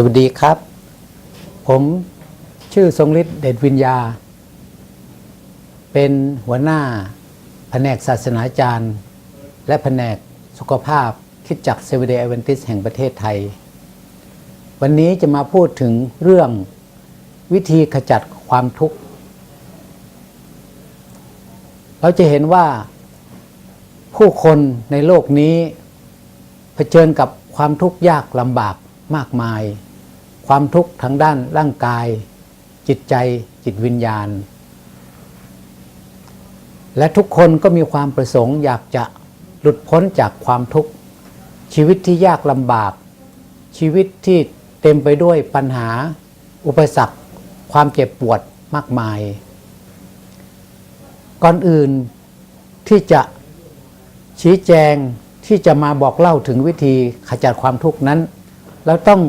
สวัสดีครับ ผมชื่อทรงฤทธิ์เดชวิญญา เป็นหัวหน้าแผนกศาสนาจารย์ และแผนกสุขภาพคิดจักเซเวเดย์เวนติสแห่งประเทศไทย วันนี้จะมาพูดถึงเรื่องวิธีขจัดความทุกข์ เราจะเห็นว่าผู้คนในโลกนี้เผชิญกับความทุกข์ยากลำบากมากมาย ความทุกข์ทางด้านร่างกาย จิตใจจิตวิญญาณ และทุกคนก็มีความประสงค์อยากจะหลุดพ้นจากความทุกข์ ชีวิตที่ยากลำบาก ชีวิตที่เต็มไปด้วยปัญหา อุปสรรค ความเจ็บปวดมากมาย ก่อนอื่นที่จะชี้แจงที่จะมาบอกเล่าถึงวิธีขจัดความทุกข์นั้นเราต้อง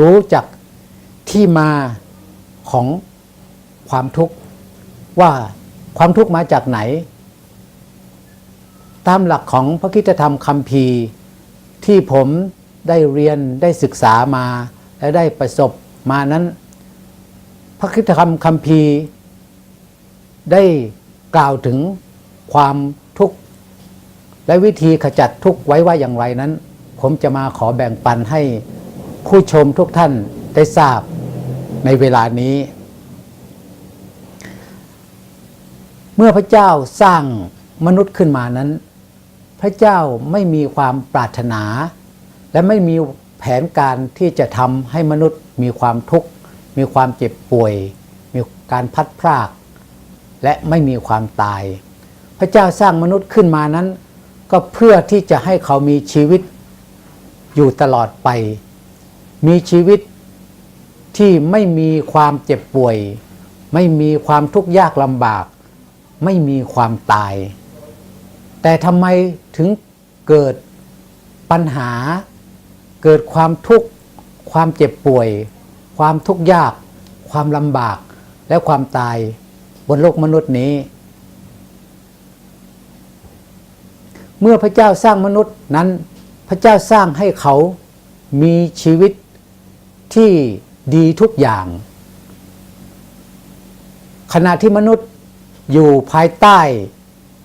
รู้จัก ที่มาของความทุกข์ว่าความทุกข์มาจากไหน ตามหลักของพระคิตธรรมคัมภีที่ผมได้เรียนได้ศึกษามาและได้ประสบมานั้น พระคิตธรรมคัมภีได้กล่าวถึงความทุกข์ และวิธีขจัดทุกข์ไว้ว่าอย่างไรนั้น ผมจะมาขอแบ่งปันให้ผู้ชมทุกท่านได้ทราบ ในเวลานี้ เมื่อพระเจ้าสร้างมนุษย์ขึ้นมานั้น พระเจ้าไม่มีความปรารถนา และไม่มีแผนการที่จะทำให้มนุษย์มีความทุกข์ มีความเจ็บป่วย มีการพัดพราก และไม่มีความตาย พระเจ้าสร้างมนุษย์ขึ้นมานั้น ก็เพื่อที่จะให้เขามีชีวิตอยู่ตลอดไป มีชีวิต ที่ไม่มีความเจ็บป่วย ไม่มีความทุกข์ยากลำบาก ไม่มีความตาย แต่ทำไมถึงเกิดปัญหา เกิดความทุกข์ความเจ็บป่วย ความทุกข์ยาก ความลำบากและความตายบนโลกมนุษย์นี้ เมื่อพระเจ้าสร้างมนุษย์นั้น พระเจ้าสร้างให้เขามีชีวิตที่ ดีทุกอย่าง ขณะที่มนุษย์อยู่ภายใต้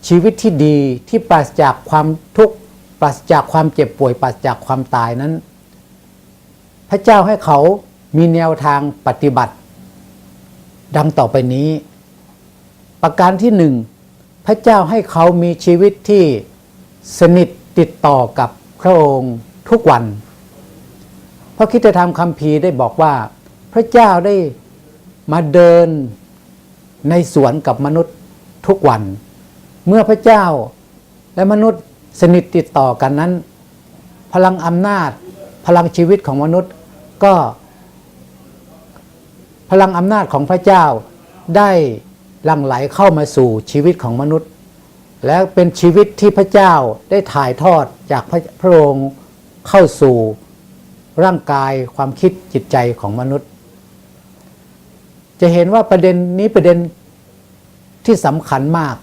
ชีวิตที่ดีที่ปราศจากความทุกข์ปราศจากความเจ็บป่วย ปราศจากความตายนั้น พระเจ้าให้เขามีแนวทางปฏิบัติ ดังต่อไปนี้ ประการที่หนึ่งพระเจ้าให้เขามีชีวิตที่สนิทติดต่อกับพระองค์ทุกวัน ระคริสตธรรมคัมภีได้บอกว่า พระเจ้าได้มาเดินในสวนกับมนุษย์ทุกวัน เมื่อพระเจ้าและมนุษย์สนิทติดต่อกันนั้น พลังอำนาจพลังชีวิตของมนุษย์ก็ พลังอำนาจของพระเจ้าได้หลั่งไหลเข้ามาสู่ชีวิตของมนุษย์ และเป็นชีวิตที่พระเจ้าได้ถ่ายทอดจากพระพระองค์เข้าสู่ ร่างกายความคิดจิตใจของมนุษย์ จะเห็นว่าประเด็นนี้ประเด็นที่สำคัญมาก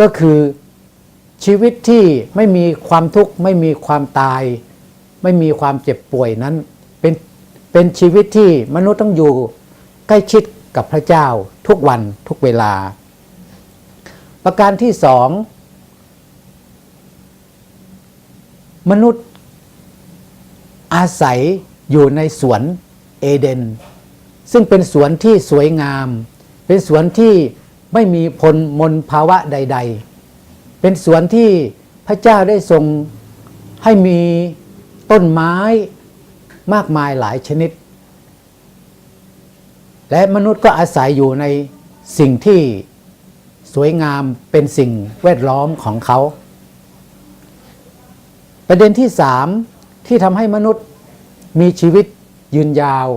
ก็คือชีวิตที่ไม่มีความทุกข์ไม่มีความตาย ไม่มีความเจ็บป่วยนั้น เป็นเป็นชีวิตที่มนุษย์ต้องอยู่ใกล้ชิดกับพระเจ้าทุกวันทุกเวลา ประการที่สองมนุษย์ อาศัยอยู่ในสวนเอเดน ซึ่งเป็นสวนที่สวยงาม เป็นสวนที่ไม่มีพลมนภาวะใด ๆ เป็นสวนที่พระเจ้าได้ทรงให้มีต้นไม้มากมายหลายชนิด และมนุษย์ก็อาศัยอยู่ในสิ่งที่สวยงามเป็นสิ่งแวดล้อมของเขา ประเด็นที่สาม ที่ทำให้มนุษย์มีชีวิตยืนยาว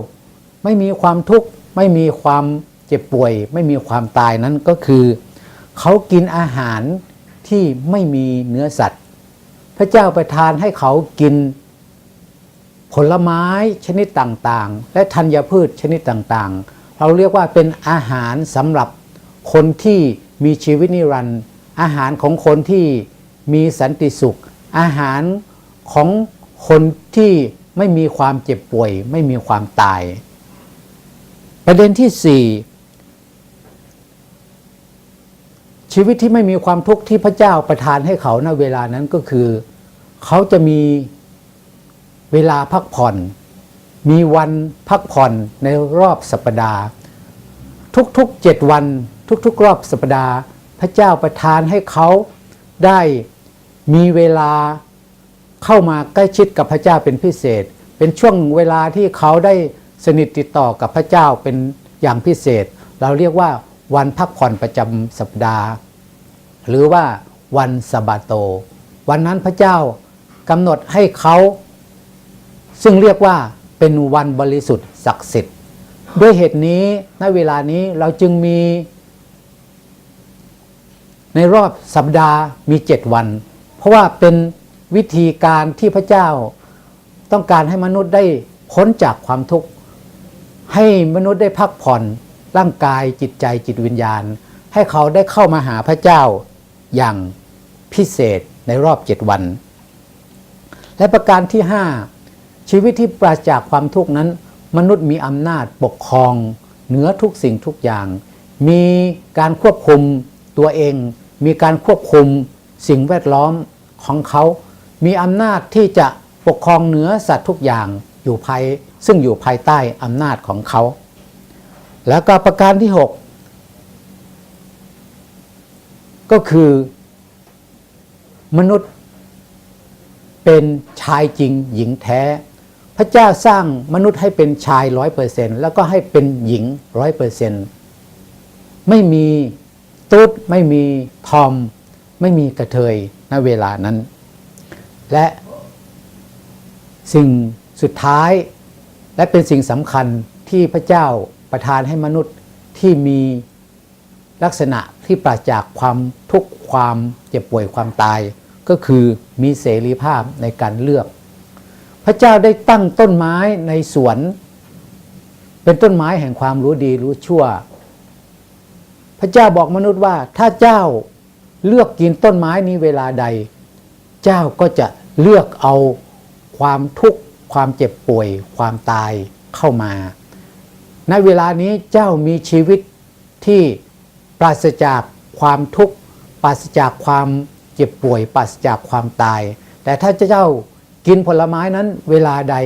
ไม่มีความทุกข์ไม่มีความเจ็บป่วย ไม่มีความตายนั้นก็คือ เขากินอาหารที่ไม่มีเนื้อสัตว์ พระเจ้าประทานให้เขากินผลไม้ชนิดต่างๆ และธัญพืชชนิดต่างๆ เราเรียกว่าเป็นอาหารสำหรับคนที่มีชีวิตนิรันดร์อาหารของคนที่มีสันติสุข อาหารของ คนที่ไม่มีความเจ็บป่วย ไม่มีความตาย ประเด็นที่สี่ชีวิตที่ไม่มีความทุกข์ที่พระเจ้าประทานให้เขาณเวลานั้นก็คือ เขาจะมีเวลาพักผ่อน มีวันพักผ่อนในรอบสัปดาห์ ทุกๆเจ็ดวัน ทุกๆ รอบสัปดาห์ พระเจ้าประทานให้เขาได้มีเวลา เข้ามาใกล้ชิดกับพระเจ้าเป็นพิเศษ เป็นช่วงเวลาที่เขาได้สนิทติดต่อกับพระเจ้าเป็นอย่างพิเศษ เราเรียกว่าวันพักผ่อนประจำสัปดาห์ หรือว่าวันสบาโต วันนั้นพระเจ้ากำหนดให้เขา ซึ่งเรียกว่าเป็นวันบริสุทธิ์ศักดิ์สิทธิ์ ด้วยเหตุนี้ณเวลานี้เราจึงมี ในรอบสัปดาห์มีเจ็ดวัน เพราะว่าเป็น วิธีการที่พระเจ้าต้องการให้มนุษย์ได้พ้นจากความทุกข์ ให้มนุษย์ได้พักผ่อนร่างกายจิตใจจิตวิญญาณ ให้เขาได้เข้ามาหาพระเจ้าอย่างพิเศษในรอบเจ็ดวัน และประการที่ 5 ชีวิตที่ปราศจากความทุกข์นั้น มนุษย์มีอำนาจปกครอง เหนือทุกสิ่งทุกอย่าง มีการควบคุมตัวเอง มีการควบคุมสิ่งแวดล้อมของเขา มีอำนาจที่จะปกครองเหนือสัตว์ทุกอย่างอยู่ภายซึ่งอยู่ภายใต้อำนาจของเขา แล้วก็ประการที่ 6 ก็คือ มนุษย์เป็นชายจริงหญิงแท้ พระเจ้าสร้างมนุษย์ให้เป็นชายร้อยเปอร์เซนแล้วก็ให้เป็นหญิงร้อยเปอร์เซนไม่มีตุ๊ดไม่มีทอม ไม่มีกระเทยณเวลานั้น และสิ่งสุดท้าย และเป็นสิ่งสำคัญที่พระเจ้าประทานให้มนุษย์ที่มีลักษณะที่ปราศจากความทุกข์ความเจ็บป่วยความตาย ก็คือมีเสรีภาพในการเลือก พระเจ้าได้ตั้งต้นไม้ในสวน เป็นต้นไม้แห่งความรู้ดีรู้ชั่ว พระเจ้าบอกมนุษย์ว่าถ้าเจ้าเลือกกินต้นไม้นี้เวลาใด เจ้าก็จะเลือกเอาความทุกข์ ความเจ็บป่วย ความตายเข้ามาในเวลานี้เจ้ามีชีวิตที่ปราศจากความทุกข์ปราศจากความเจ็บป่วย ปราศจากความตาย แต่ถ้าเจ้ากินผลไม้นั้นเวลาใด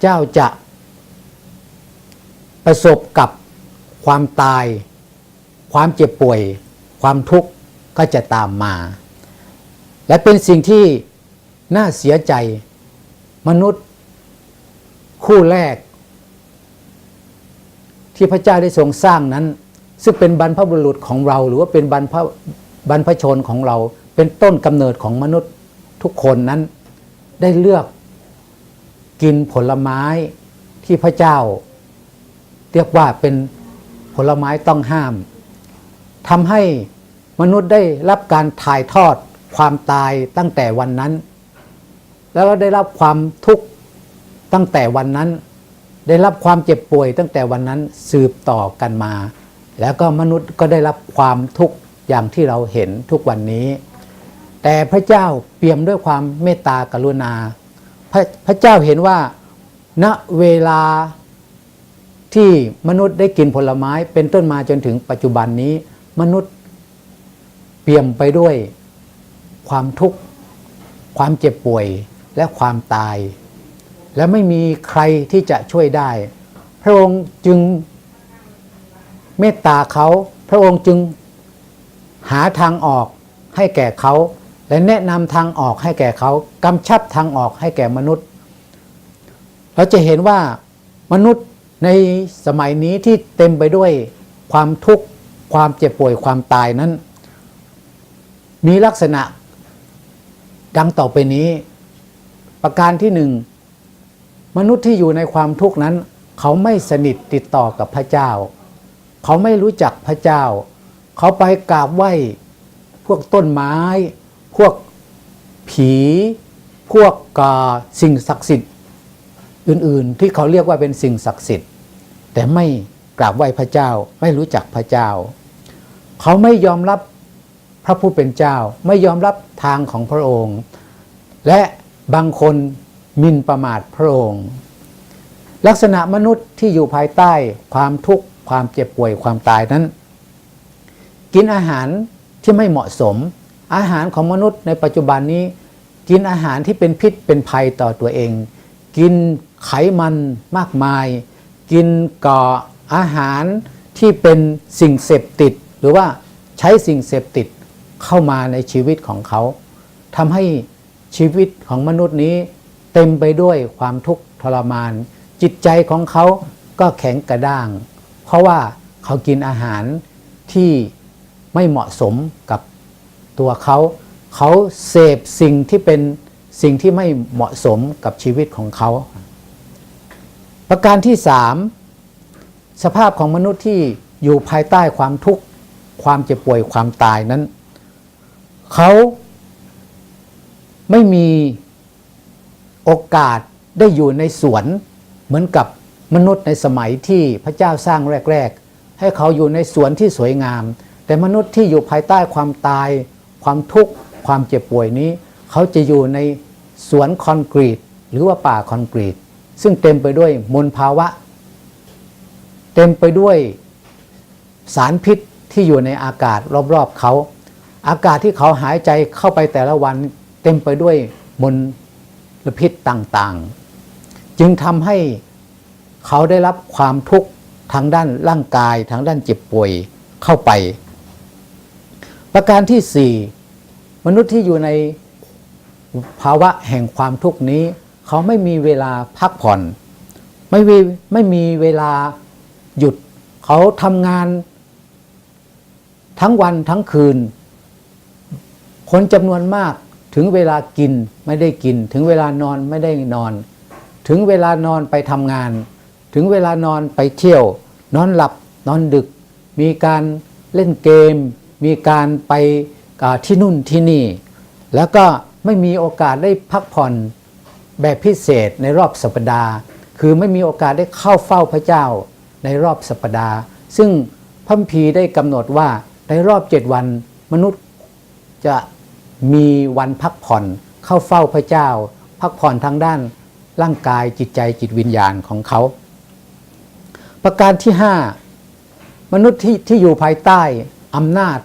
เจ้าจะประสบกับความตาย ความเจ็บป่วย ความทุกข์ก็จะตามมา และเป็นสิ่งที่น่าเสียใจมนุษย์คู่แรก ที่พระเจ้าได้ทรงสร้างนั้น ซึ่งเป็นบรรพบุรุษของเรา หรือว่าเป็นบรรพบรรพชนของเรา เป็นต้นกำเนิดของมนุษย์ทุกคนนั้นได้เลือกกินผลไม้ที่พระเจ้า เรียกว่าเป็นผลไม้ต้องห้ามทำให้มนุษย์ได้รับการถ่ายทอด ความตายตั้งแต่วันนั้น แล้วก็ได้รับความทุกข์ตั้งแต่วันนั้น ได้รับความเจ็บป่วยตั้งแต่วันนั้นสืบต่อกันมา แล้วก็มนุษย์ก็ได้รับความทุกข์อย่างที่เราเห็นทุกวันนี้ แต่พระเจ้าเปี่ยมด้วยความเมตตากรุณาพระพระเจ้าเห็นว่าณเวลาที่มนุษย์ได้กินผลไม้เป็นต้นมาจนถึงปัจจุบันนี้ มนุษย์เปี่ยมไปด้วย ความทุกข์ ความเจ็บป่วยและความตาย และไม่มีใครที่จะช่วยได้ พระองค์จึงเมตตาเขา พระองค์จึงหาทางออกให้แก่เขา และแนะนำทางออกให้แก่เขากำชับทางออกให้แก่มนุษย์ เราจะเห็นว่ามนุษย์ในสมัยนี้ที่เต็มไปด้วยความทุกข์ ความเจ็บป่วยความตายนั้น มีลักษณะ ดังต่อไปนี้ ประการที่หนึ่งมนุษย์ที่อยู่ในความทุกข์นั้น เขาไม่สนิทติดต่อกับพระเจ้า เขาไม่รู้จักพระเจ้า เขาไปกราบไหว้พวกต้นไม้ พวกผี พวกกาสิ่งศักดิ์สิทธิ์ อื่นๆ ที่เขาเรียกว่าเป็นสิ่งศักดิ์สิทธิ์ แต่ไม่กราบไหว้พระเจ้า ไม่รู้จักพระเจ้า เขาไม่ยอมรับ พระผู้เป็นเจ้าไม่ยอมรับทางของพระองค์ และบางคนมินประมาทพระองค์ ลักษณะมนุษย์ที่อยู่ภายใต้ความทุกข์ความเจ็บป่วยความตายนั้น กินอาหารที่ไม่เหมาะสม อาหารของมนุษย์ในปัจจุบันนี้ กินอาหารที่เป็นพิษเป็นภัยต่อตัวเอง กินไขมันมากมาย กินก่ออาหารที่เป็นสิ่งเสพติด หรือว่าใช้สิ่งเสพติด เข้ามาในชีวิตของเขาทำให้ชีวิตของมนุษย์นี้ เต็มไปด้วยความทุกข์ทรมาน จิตใจของเขาก็แข็งกระด้าง เพราะว่าเขากินอาหารที่ไม่เหมาะสมกับตัวเขา เขาเสพสิ่งที่เป็นสิ่งที่ไม่เหมาะสมกับชีวิตของเขา ประการที่สามสภาพของมนุษย์ที่อยู่ภายใต้ความทุกข์ ความเจ็บป่วยความตายนั้น เขาไม่มีโอกาสได้อยู่ในสวนเหมือนกับมนุษย์ในสมัยที่พระเจ้าสร้างแรก ๆ ให้เขาอยู่ในสวนที่สวยงาม แต่มนุษย์ที่อยู่ภายใต้ความตาย ความทุกข์ ความเจ็บป่วยนี้ เขาจะอยู่ในสวนคอนกรีต หรือว่าป่าคอนกรีต ซึ่งเต็มไปด้วยมลภาวะ เต็มไปด้วยสารพิษที่อยู่ในอากาศรอบๆเขา อากาศที่เขาหายใจเข้าไปแต่ละวันเต็มไปด้วยมลพิษต่างๆ จึงทำให้เขาได้รับความทุกข์ทางด้านร่างกายทางด้านเจ็บป่วยเข้าไป ประการที่สี่มนุษย์ที่อยู่ในภาวะแห่งความทุกข์นี้ เขาไม่มีเวลาพักผ่อน ไม่มีไม่มีเวลาหยุด เขาทำงาน ทั้งวันทั้งคืน คนจำนวนมากถึงเวลากินไม่ได้กิน ถึงเวลานอนไม่ได้นอน ถึงเวลานอนไปทำงาน ถึงเวลานอนไปเที่ยว นอนหลับนอนดึก มีการเล่นเกม มีการไปที่นู่นที่นี่ แล้วก็ไม่มีโอกาสได้พักผ่อนแบบพิเศษในรอบสัปดาห์ คือไม่มีโอกาสได้เข้าเฝ้าพระเจ้าในรอบสัปดาห์ ซึ่งพระคัมภีได้กำหนดว่าในรอบเจ็ดวันมนุษย์จะ มีวันพักผ่อนเข้าเฝ้าพระเจ้า พักผ่อนทางด้านร่างกายจิตใจจิตวิญญาณของเขา ประการที่ 5 มนุษย์ที่ที่อยู่ภายใต้อำนาจ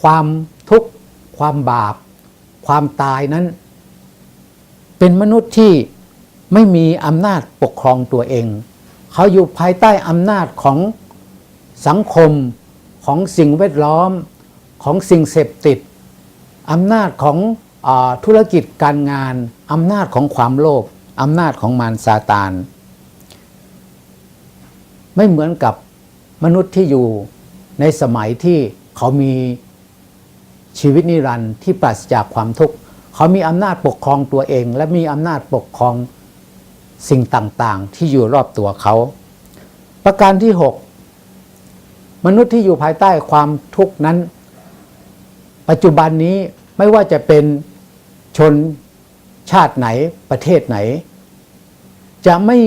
ความทุกข์ ความบาป ความตายนั้น เป็นมนุษย์ที่ไม่มีอำนาจปกครองตัวเอง เขาอยู่ภายใต้อำนาจของสังคมของสิ่งแวดล้อมของสิ่งเสพติด อำนาจของอธุรกิจการงาน อำนาจของความโลภอำนาจของมารซาตาน ไม่เหมือนกับมนุษย์ที่อยู่ในสมัยที่เขามีชีวิตนิรันดร์ที่ปราศจากความทุกข์เขามีอำนาจปกครองตัวเอง และมีอำนาจปกครองสิ่งต่างๆ ที่อยู่รอบตัวเขา ประการที่ 6 มนุษย์ที่อยู่ภายใต้ความทุกข์นั้น ปัจจุบันนี้ไม่ว่าจะเป็นชนชาติไหนประเทศไหน จะไม่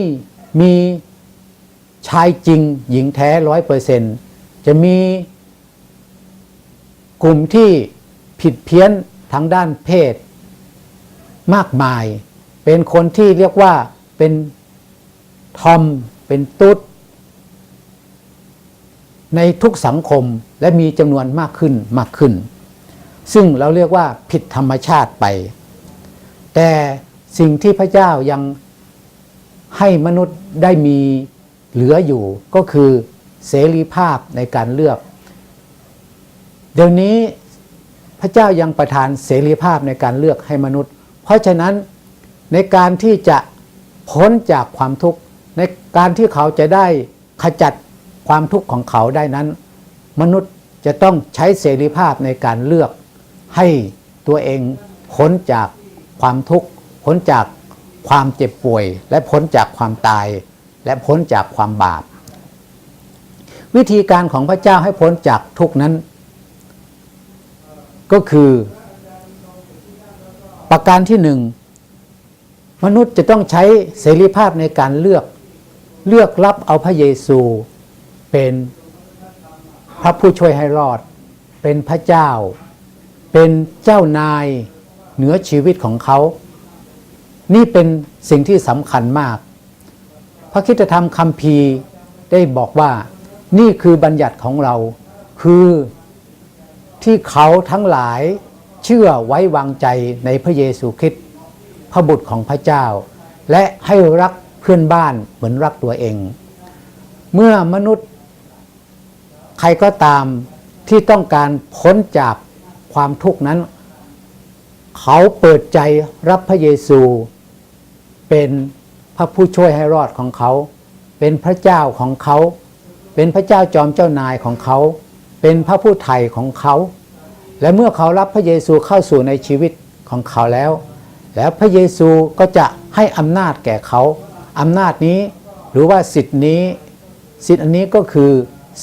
มีชายจริงหญิงแท้ร้อยเปอร์เซนจะมีกลุ่มที่ผิดเพี้ยนทางด้านเพศ มากมาย เป็นคนที่เรียกว่าเป็นทอม เป็นตุ๊ด ในทุกสังคมและมีจำนวนมากขึ้นมากขึ้น ซึ่งเราเรียกว่าผิดธรรมชาติไป แต่สิ่งที่พระเจ้ายังให้มนุษย์ได้มีเหลืออยู่ก็คือเสรีภาพในการเลือก เดี๋ยวนี้พระเจ้ายังประทานเสรีภาพในการเลือกให้มนุษย์ เพราะฉะนั้นในการที่จะพ้นจากความทุกข์ในการที่เขาจะได้ขจัดความทุกข์ของเขาได้นั้น มนุษย์จะต้องใช้เสรีภาพในการเลือก ให้ตัวเองพ้นจากความทุกข์พ้นจากความเจ็บป่วย และพ้นจากความตาย และพ้นจากความบาป วิธีการของพระเจ้าให้พ้นจากทุกนั้น ก็คือ ประการที่หนึ่งมนุษย์จะต้องใช้เสรีภาพในการเลือกเลือกรับเอาพระเยซูเป็นพระผู้ช่วยให้รอด เป็นพระเจ้า เป็นเจ้านายเหนือชีวิตของเขา นี่เป็นสิ่งที่สำคัญมาก พระคริสตธรรมคัมภีได้บอกว่า นี่คือบัญญัติของเรา คือที่เขาทั้งหลายเชื่อไว้วางใจในพระเยซูคริสต์พระบุตรของพระเจ้า และให้รักเพื่อนบ้านเหมือนรักตัวเอง เมื่อมนุษย์ใครก็ตามที่ต้องการพ้นจาก ความทุกข์นั้น เขาเปิดใจรับพระเยซู เป็นพระผู้ช่วยให้รอดของเขา เป็นพระเจ้าของเขา เป็นพระเจ้าจอมเจ้านายของเขา เป็นพระผู้ไถ่ของเขา และเมื่อเขารับพระเยซูเข้าสู่ในชีวิตของเขาแล้ว แล้วพระเยซูก็จะให้อำนาจแก่เขาอำนาจนี้หรือว่าสิทธินี้ สิทธิอันนี้ก็คือ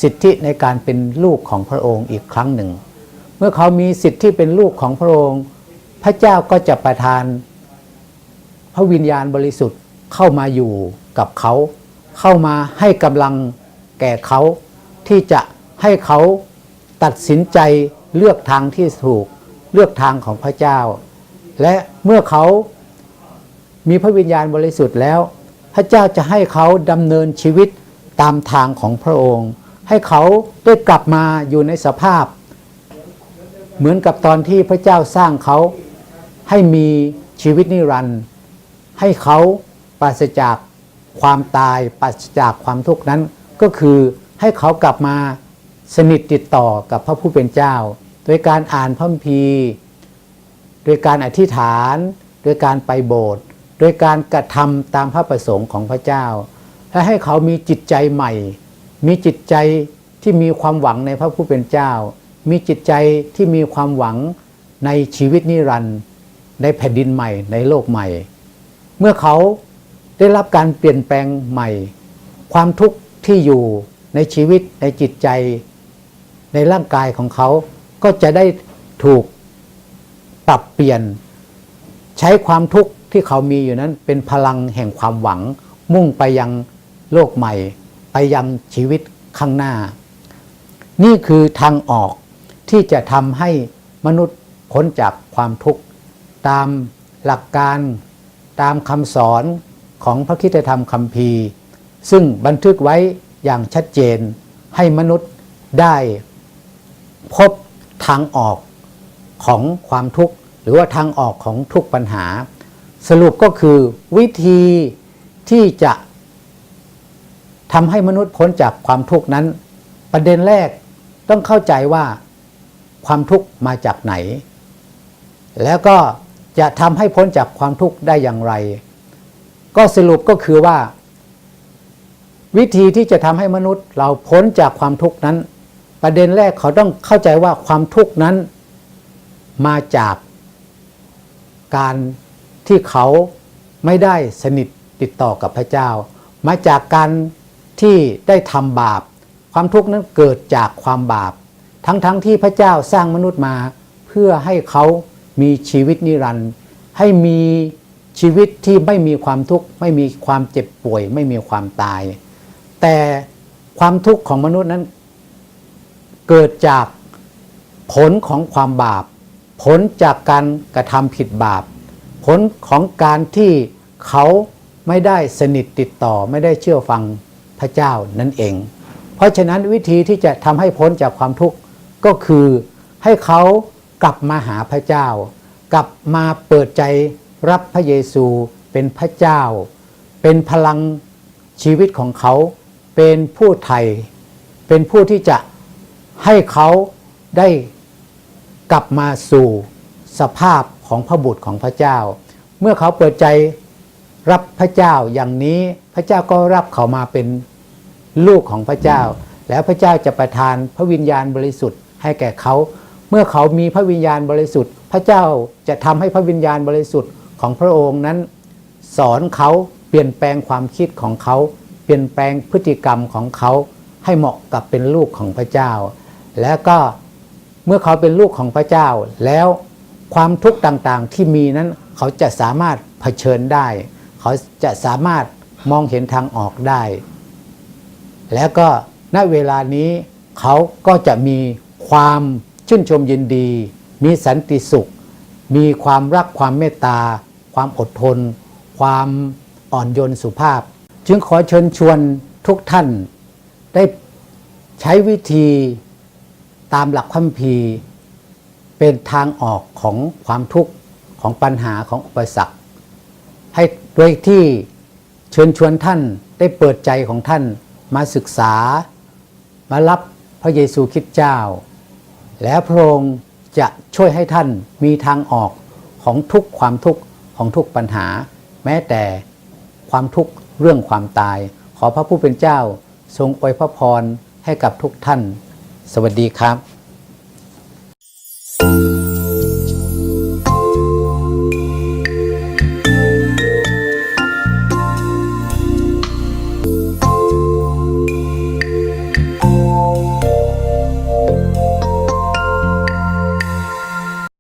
สิทธิในการเป็นลูกของพระองค์อีกครั้งหนึ่ง มื่อเขามีสิทธิ์ที่เป็นลูกของพระองค์ พระเจ้าก็จะประทาน พระวิญญาณบริสุทธิ์เข้ามาอยู่กับเขา เข้ามาให้กำลังแก่เขาที่จะให้เขาตัดสินใจเลือกทางที่ถูกเลือกทางของพระเจ้า และเมื่อเขามีพระวิญญาณบริสุทธิ์แล้ว พระเจ้าจะให้เขาดำเนินชีวิตตามทางของพระองค์ ให้เขาได้กลับมาอยู่ในสภาพ เหมือนกับตอนที่พระเจ้าสร้างเขาให้มีชีวิตนิรันดร์ให้เขาปราศจากความตายปราศจากความทุกข์นั้น ก็คือให้เขากลับมาสนิทติดต่อกับพระผู้เป็นเจ้า โดยการอ่านพระคัมภีร์โดยการอธิษฐาน โดยการไปโบสถ์โดยการกระทำตามพระประสงค์ของพระเจ้า และให้เขามีจิตใจใหม่ มีจิตใจที่มีความหวังในพระผู้เป็นเจ้า มีจิตใจที่มีความหวังในชีวิตนิรันดร์ในแผ่นดินใหม่ในโลกใหม่ เมื่อเขาได้รับการเปลี่ยนแปลงใหม่ ความทุกข์ที่อยู่ในชีวิตในจิตใจ ในร่างกายของเขาก็จะได้ถูกปรับเปลี่ยน ใช้ความทุกข์ที่เขามีอยู่นั้นเป็นพลังแห่งความหวัง มุ่งไปยังโลกใหม่ ไปยังชีวิตข้างหน้า นี่คือทางออก ที่จะทำให้มนุษย์พ้นจากความทุกข์ ตามหลักการตามคำสอนของพระคริสตธรรมคัมภีซึ่งบันทึกไว้อย่างชัดเจนให้มนุษย์ได้พบทางออกของความทุกข์หรือว่าทางออกของทุกปัญหา สรุปก็คือวิธีที่จะทำให้มนุษย์พ้นจากความทุกข์นั้น ประเด็นแรกต้องเข้าใจว่า ความทุกข์มาจากไหน แล้วก็จะทำให้พ้นจากความทุกข์ได้อย่างไร ก็สรุปก็คือว่า วิธีที่จะทำให้มนุษย์เราพ้นจากความทุกข์นั้น ประเด็นแรกเขาต้องเข้าใจว่าความทุกข์นั้น มาจากการที่เขาไม่ได้สนิทติดต่อกับพระเจ้า มาจากการที่ได้ทำบาป ความทุกข์นั้นเกิดจากความบาป ทั้งๆทที่พระเจ้าสร้างมนุษย์มา เพื่อให้เขามีชีวิตนิรันดร์ให้มีชีวิตที่ไม่มีความทุกข์ไม่มีความเจ็บป่วย ไม่มีความตาย แต่ความทุกข์ของมนุษย์นั้น เกิดจากผลของความบาป ผลจากการกระทำผิดบาป ผลของการที่เขาไม่ได้สนิทติดต่อไม่ได้เชื่อฟังพระเจ้านั่นเอง เพราะฉะนั้นวิธีที่จะทำให้พ้นจากความทุกข์ ก็คือให้เขากลับมาหาพระเจ้า กลับมาเปิดใจรับพระเยซูเป็นพระเจ้า เป็นพลังชีวิตของเขา เป็นผู้ไทย เป็นผู้ที่จะให้เขาได้กลับมาสู่สภาพของพระบุตรของพระเจ้า เมื่อเขาเปิดใจรับพระเจ้าอย่างนี้พระเจ้าก็รับเขามาเป็นลูกของพระเจ้า แล้วพระเจ้าจะประทานพระวิญญาณบริสุทธิ์ ให้แก่เขา เมื่อเขามีพระวิญญาณบริสุทธิ์ พระเจ้าจะทำให้พระวิญญาณบริสุทธิ์ของพระองค์นั้น สอนเขาเปลี่ยนแปลงความคิดของเขา เปลี่ยนแปลงพฤติกรรมของเขาให้เหมาะกับเป็นลูกของพระเจ้า แล้วก็เมื่อเขาเป็นลูกของพระเจ้า แล้วความทุกข์ต่างๆที่มีนั้นเขาจะสามารถเผชิญได้ เขาจะสามารถมองเห็นทางออกได้ แล้วก็ณเวลานี้เขาก็จะมี ความชื่นชมยินดี มีสันติสุข มีความรักความเมตตา ความอดทน ความอ่อนโยนสุภาพ จึงขอเชิญชวนทุกท่าน ได้ใช้วิธีตามหลักคัมภีร์เป็นทางออกของความทุกข์ของปัญหาของอุปสรรค ให้โดยที่เชิญชวนท่านได้เปิดใจของท่านมาศึกษา มารับพระเยซูคริสต์เจ้า แล้วพระองค์จะช่วยให้ท่านมีทางออกของทุกความทุกข์ของทุกปัญหา แม้แต่ความทุกข์เรื่องความตาย ขอพระผู้เป็นเจ้าทรงอวยพระพรให้กับทุกท่าน สวัสดีครับ thank you